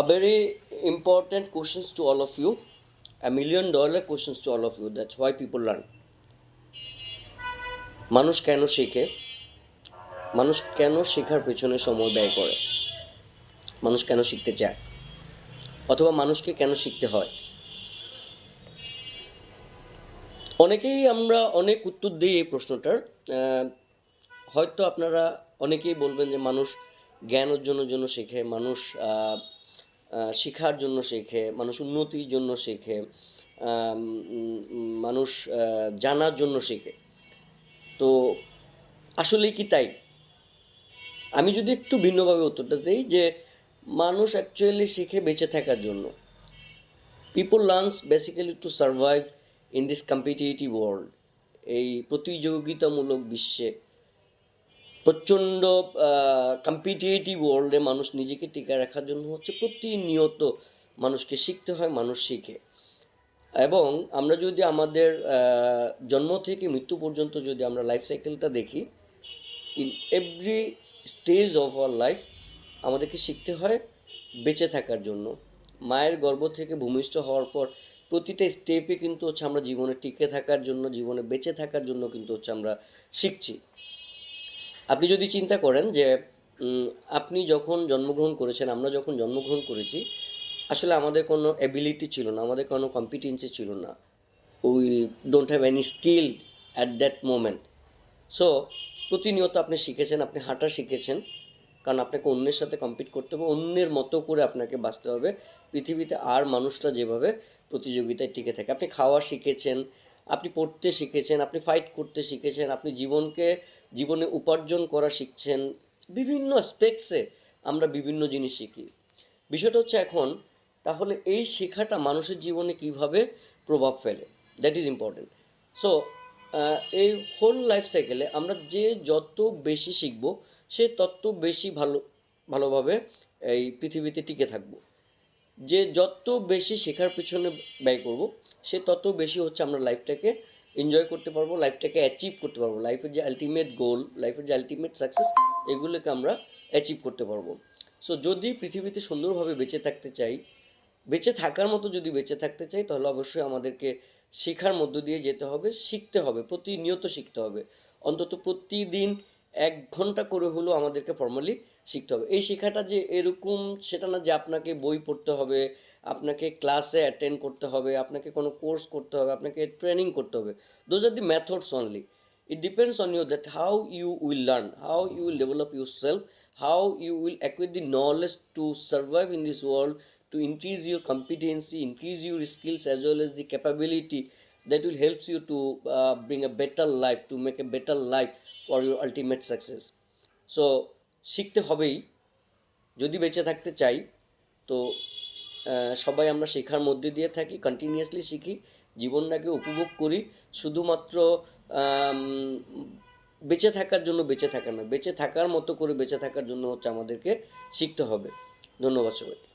A very important questions to all of you, a million dollar questions to all of you. That's why people learn. মানুষ কেন শেখে? মানুষ কেন শেখার পেছনে সময় ব্যয় করে? মানুষ কেন শিখতে চায়? অথবা মানুষকে কেন শিখতে হয়? অনেকেই আমরা অনেক উত্তর দিই এই প্রশ্নটার। হয়তো আপনারা অনেকেই বলবেন যে মানুষ জ্ঞান অর্জনের জন্য শেখে। মানুষ শেখার জন্য শেখে, মানুষ উন্নতির জন্য শেখে মানুষ জানার জন্য শেখে। তো আসলে কি তাই? আমি যদি একটু ভিন্নভাবে উত্তরটা দিই যে মানুষ অ্যাকচুয়ালি শিখে বেঁচে থাকার জন্য। People learns basically to survive in this competitive world এই প্রতিযোগিতামূলক বিশ্বে প্রচণ্ড কম্পিটিটিভ ওয়ার্ল্ডে মানুষ নিজেকে টিকে রাখার জন্য হচ্ছে প্রতিনিয়ত মানুষকে শিখতে হয়, মানুষ শিখে। এবং আমরা যদি আমাদের জন্ম থেকে মৃত্যু পর্যন্ত যদি আমরা লাইফ সাইকেলটা দেখি in every stage of our life আমাদেরকে শিখতে হয় বেঁচে থাকার জন্য। মায়ের গর্ভ থেকে ভূমিষ্ঠ হওয়ার পর প্রতিটা স্টেপে কিন্তু হচ্ছে আমরা জীবনে টিকে থাকার জন্য, জীবনে বেঁচে থাকার জন্য কিন্তু হচ্ছে আমরা শিখছি। আপনি যদি চিন্তা করেন যে আপনি যখন জন্মগ্রহণ করেছেন, আমরা যখন জন্মগ্রহণ করেছি, আসলে আমাদের কোনো অ্যাবিলিটি ছিল না, আমাদের কোনো কম্পিটেন্সি ছিল না। We don't have any skill at that moment so প্রতিনিয়ত আপনি শিখেছেন, আপনি হাঁটা শিখেছেন, কারণ আপনাকে অন্যের সাথে কম্পিট করতে হবে, অন্যের মতো করে আপনাকে বাঁচতে হবে। পৃথিবীতে আর মানুষরা যেভাবে প্রতিযোগিতায় টিকে থাকে, আপনি খাওয়া শিখেছেন আপনি পড়তে শিখেছেন, আপনি ফাইট করতে শিখেছেন, আপনি জীবনকে, জীবনে উপার্জন করা শিখছেন, বিভিন্ন অ্যাসপেক্টসে আমরা বিভিন্ন জিনিস শিখি। বিষয়টা হচ্ছে এখন, তাহলে এই শেখাটা মানুষের জীবনে কীভাবে প্রভাব ফেলে? দ্যাট ইজ ইম্পর্টেন্ট সো এই হোল লাইফ সাইকেলে আমরা যে যত বেশি শিখব, সে তত বেশি ভালো, ভালোভাবে এই পৃথিবীতে টিকে থাকব। যে যত বেশি শেখার পিছনে ব্যয় করব সে তত বেশি হচ্ছে আমরা লাইফটাকে এনজয় করতে পারব লাইফটাকে অ্যাচিভ করতে পারব। লাইফের যে আলটিমেট গোল লাইফের যে আলটিমেট সাকসেস এগুলোকে আমরা অ্যাচিভ করতে পারব। সো যদি পৃথিবীতে সুন্দরভাবে বেঁচে থাকতে চাই, বেঁচে থাকার মতো যদি বেঁচে থাকতে চাই, তাহলে অবশ্যই আমাদেরকে শেখার মধ্য দিয়ে যেতে হবে, শিখতে হবে, প্রতিনিয়ত শিখতে হবে। অন্তত প্রতিদিন এক ঘণ্টা করে হলেও আমাদেরকে ফর্মালি শিখতে হবে। এই শেখাটা যে এরকম, সেটা না যে আপনাকে বই পড়তে হবে, আপনাকে ক্লাসে অ্যাটেন্ড করতে হবে, আপনাকে কোনো কোর্স করতে হবে, আপনাকে ট্রেনিং করতে হবে। Those are the methods only it depends on you that how you will learn how you will develop your self how you will acquit the knowledge to survive in this world to increase your competency increase your skills as well as the capability that will helps you to bring a better life to make a better life for your ultimate success so শিখতে হবেই। যদি বেঁচে থাকতে চাই, তো সবাই আমরা শেখার মধ্যে দিয়ে থাকি কন্টিনিউয়াসলি শিখি, জীবনটাকে উপভোগ করি। শুধুমাত্র বেঁচে থাকার জন্য বেঁচে থাকা না বেঁচে থাকার মতো করে বেঁচে থাকার জন্য হচ্ছে আমাদেরকে শিখতে হবে। ধন্যবাদ সবাইকে।